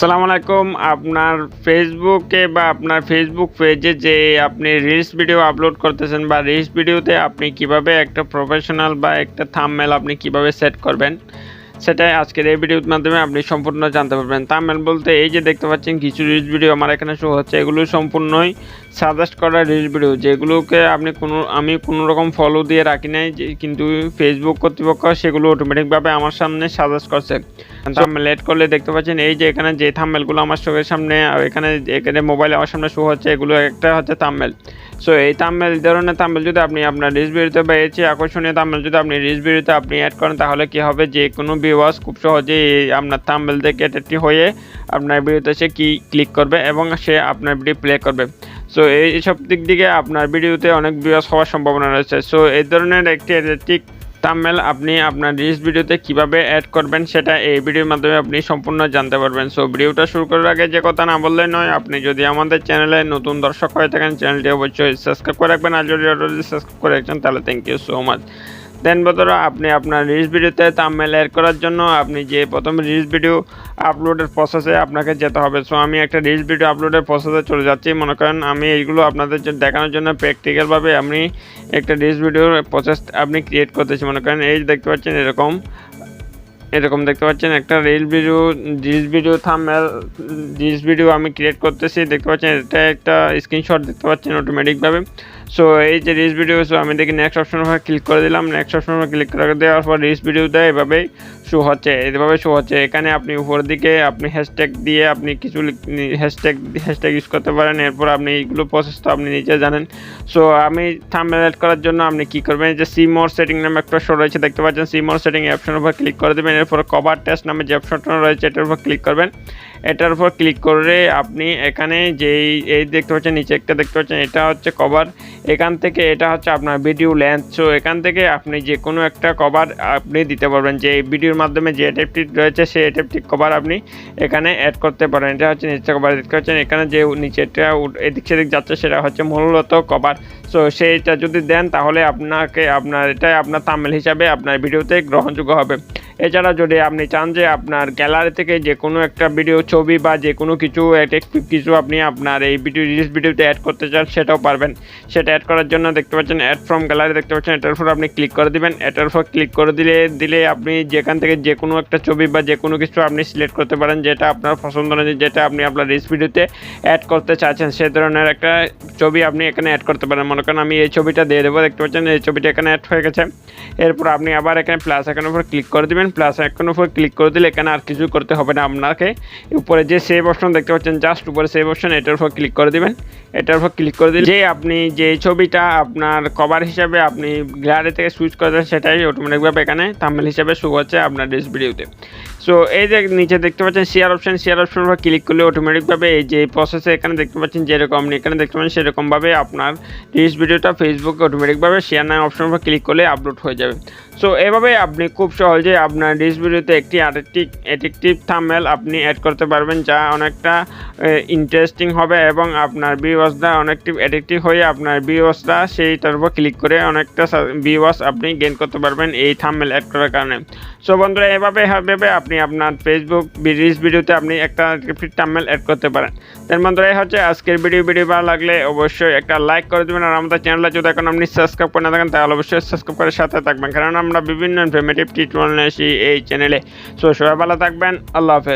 আসসালামু আলাইকুম। আপনার ফেসবুকে বা আপনার ফেসবুক পেজে যে আপনি রিলস ভিডিও আপলোড করতেছেন বা রিলস ভিডিওতে আপনি কীভাবে একটা প্রফেশনাল বা একটা থামমেল আপনি কীভাবে সেট করবেন সেটাই আজকের এই ভিডিওর মাধ্যমে আপনি সম্পূর্ণ জানতে পারবেন। থাম্বনেল বলতে এই যে দেখতে পাচ্ছেন কিছু রিলস ভিডিও আমার এখানে শো হচ্ছে। এগুলো সম্পূর্ণই সাজেস্ট করা রিলস ভিডিও যেগুলোকে আপনি কোনো আমি কোনো রকম ফলো দিয়ে রাখি নাই যে কিন্তু ফেসবুক কর্তৃপক্ষ সেগুলো অটোমেটিকভাবে আমার সামনে সাজেস্ট করছে। থাম্বনেল এড করলে দেখতে পাচ্ছেন এই যে এখানে যে থাম্বনেলগুলো আমার চোখের সামনে আর এখানে এখানে মোবাইলে আমার সামনে শো হচ্ছে এগুলো একটা হচ্ছে থাম্বনেল সো এই তামেল ধরনের তামেল যদি আপনি আপনার রিলস বিরুদ্ধে বা এর চেয়ে আকর্ষণীয় তামেল যদি আপনি রিলস বিরুদ্ধে আপনি অ্যাড করেন, তাহলে কি হবে? যে কোনো ভিউয়ার্স খুব সহজেই আপনার তামেল থেকে এটি হয়ে আপনার ভিডিওতে সে কী ক্লিক করবে এবং সে আপনার ভিডিও প্লে করবে। সো এইসব দিক দিকে আপনার ভিডিওতে অনেক ভিউয়ার্স হওয়ার সম্ভাবনা রয়েছে। সো এই ধরনের একটি ঠিক থাম্বনেল আপনি আপনার রিলস ভিডিওতে কীভাবে অ্যাড করবেন সেটা এই ভিডিওর মাধ্যমে আপনি সম্পূর্ণ জানতে পারবেন। সো ভিডিওটা শুরু করার আগে যে কথা না বললে নয়, আপনি যদি আমাদের চ্যানেলে নতুন দর্শক হয়ে থাকেন চ্যানেলটি অবশ্যই সাবস্ক্রাইব করে রাখবেন। আর যদি অলরেডি সাবস্ক্রাইব করে রাখছেন, তাহলে thank you so much then বন্ধুরা, আপনি আপনার রিলস ভিডিওতে থাম্বনেল অ্যাড করার জন্য আপনি যে প্রথম রিলস ভিডিও আপলোডের প্রসেসে আপনাকে যেতে হবে। সো আমি একটা রিলস ভিডিও আপলোডের প্রসেসে চলে যাচ্ছি। মনে করেন আমি এইগুলো আপনাদের দেখানোর জন্য প্র্যাকটিক্যালভাবে আমি একটা রিলস ভিডিওর প্রসেস আপনি ক্রিয়েট করতেছি। মনে করেন এই দেখতে পাচ্ছেন এরকম এরকম দেখতে পাচ্ছেন একটা reel video reels video thumbnail reels video আমি ক্রিয়েট করতেছি। দেখতে পাচ্ছেন এটা একটা স্ক্রিনশট দেখতে পাচ্ছেন অটোমেটিকভাবে সো এই যে রিলস ভিডিও সো আমি দেখি নেক্সট অপশন উপর ক্লিক করে দিলাম। নেক্সট অপশন উপর ক্লিক করে দেওয়ার পর রিলস ভিডিও দেয় এভাবেই শো হচ্ছে, এভাবে শো হচ্ছে। এখানে আপনি উপরের দিকে আপনি হ্যাশট্যাগ দিয়ে আপনি কিছু হ্যাশট্যাগ হ্যাশট্যাগ ইউজ করতে পারেন। এরপর আপনি এইগুলো প্রসেস তো আপনি নিজে জানেন। সো আমি থাম্বনেল অ্যাড করার জন্য আপনি কি করবেন? যে সি মোর সেটিং নামে একটা শো রয়েছে, দেখতে পাচ্ছেন। সি মোর সেটিং অপশনের উপর ক্লিক করে দেবেন। এরপর কভার টেস্ট নামে যে অপশনটা রয়েছে, এটার উপর ক্লিক করবেন। এটার উপর ক্লিক করে আপনি এখানে যেই, এই দেখতে পাচ্ছেন, নিচে একটা দেখতে পাচ্ছেন, এটা হচ্ছে কভার এখান থেকে এটা হচ্ছে আপনার ভিডিও লেন্থ সো এখান থেকে আপনি যে কোনো একটা কভার আপনি দিতে পারবেন। যে ভিডিওর মাধ্যমে যে অ্যাডাপটিভ রয়েছে, সেই অ্যাডাপটিভ কভার আপনি এখানে অ্যাড করতে পারেন। এটা হচ্ছে নিচে কভার দেখতে পাচ্ছেন, এখানে যে নিচেটা এদিক সেদিক যাচ্ছে, সেটা হচ্ছে মূলত কভার সো সেইটা যদি দেন, তাহলে আপনাকে, আপনার, এটাই আপনার তামিল হিসাবে আপনার ভিডিওতে গ্রহণযোগ্য হবে। এছাড়া যদি আপনি চান যে আপনার গ্যালারি থেকে যে কোনো একটা ভিডিও ছবি বা যে কোনো কিছু কিছু আপনি আপনার এই ভিডিও রিলস ভিডিওতে অ্যাড করতে চান, সেটাও পারবেন। সেটা অ্যাড করার জন্য দেখতে পাচ্ছেন অ্যাড ফ্রম গ্যালারি দেখতে পাচ্ছেন, এটার উপর আপনি ক্লিক করে দিবেন। এটার উপর ক্লিক করে দিলে দিলে আপনি যেখান থেকে যে কোনো একটা ছবি বা যে কোনো কিছু আপনি সিলেক্ট করতে পারেন, যেটা আপনার পছন্দ অনুযায়ী যেটা আপনি আপনার রিলস ভিডিওতে অ্যাড করতে চাচ্ছেন, সে ধরনের একটা ছবি আপনি এখানে অ্যাড করতে পারেন। মনে করেন আমি এই ছবিটা দিয়ে দেবো, দেখতে পাচ্ছেন, এই ছবিটা এখানে অ্যাড হয়ে গেছে। এরপর আপনি আবার এখানে প্লাস আইকনের উপর ক্লিক করে দিবেন। প্লাস আইকনের উপর ক্লিক করে দিলে এখানে আর কিছু করতে হবে না আপনাকে। উপরে যে সেভ অপশন দেখতে পাচ্ছেন জাস্ট উপরে সেভ অপশন এটার উপর ক্লিক করে দেবেন। এটার উপর ক্লিক করে দিলে যে আপনি যে ছবিটা আপনার কভার হিসাবে আপনি গ্যালারি থেকে সুইচ করে দেন সেটাই অটোমেটিকভাবে এখানে তামিল হিসাবে শো হচ্ছে আপনার ডিস ভিডিওতে সো এই যে নিচে দেখতে পাচ্ছেন শেয়ার অপশন শেয়ার অপশন উপর ক্লিক করলে অটোমেটিকভাবে এই যে প্রসেসে এখানে দেখতে পাচ্ছেন যেরকম আপনি এখানে দেখতে পাচ্ছেন সেরকমভাবে আপনার রিলস ভিডিওটা ফেসবুকে অটোমেটিকভাবে শেয়ার নাম অপশন উপর ক্লিক করলে আপলোড হয়ে যাবে। সো এভাবে আপনি খুব সহজে আপনার রিলস ভিডিওতে একটি অ্যাডিকটিভ অ্যাডিকটিভ থাম্বনেল আপনি অ্যাড করতে পারবেন, যা অনেকটা ইন্টারেস্টিং হবে এবং আপনার ভিউয়ার্সরা অনেকটি অ্যাডিকটিভ হয়ে আপনার ভিউয়ার্সরা সেইটার উপর ক্লিক করে অনেকটা ভিউয়ার্স আপনি গেইন করতে পারবেন এই থাম্বনেল অ্যাড করার কারণে। সো বন্ধুরা, এভাবে এভাবে আপনি আপনার ফেসবুক রিলস ভিডিওতে আপনি একটা টাম্বেল অ্যাড করতে পারেন। তার এই হচ্ছে আজকের ভিডিও ভিডিও ভালো লাগলে অবশ্যই একটা লাইক করে দেবেন। আর আমাদের চ্যানেলটা যদি এখন আপনি সাবস্ক্রাইব করে না থাকেন, তাহলে অবশ্যই সাবস্ক্রাইব করে সাথে থাকবেন। কারণ আমরা বিভিন্ন ইনফরমেটিভ টিউটোরিয়াল নিয়ে আসি এই চ্যানেলে সো সবাই ভালো থাকবেন। আল্লাহ হাফেজ।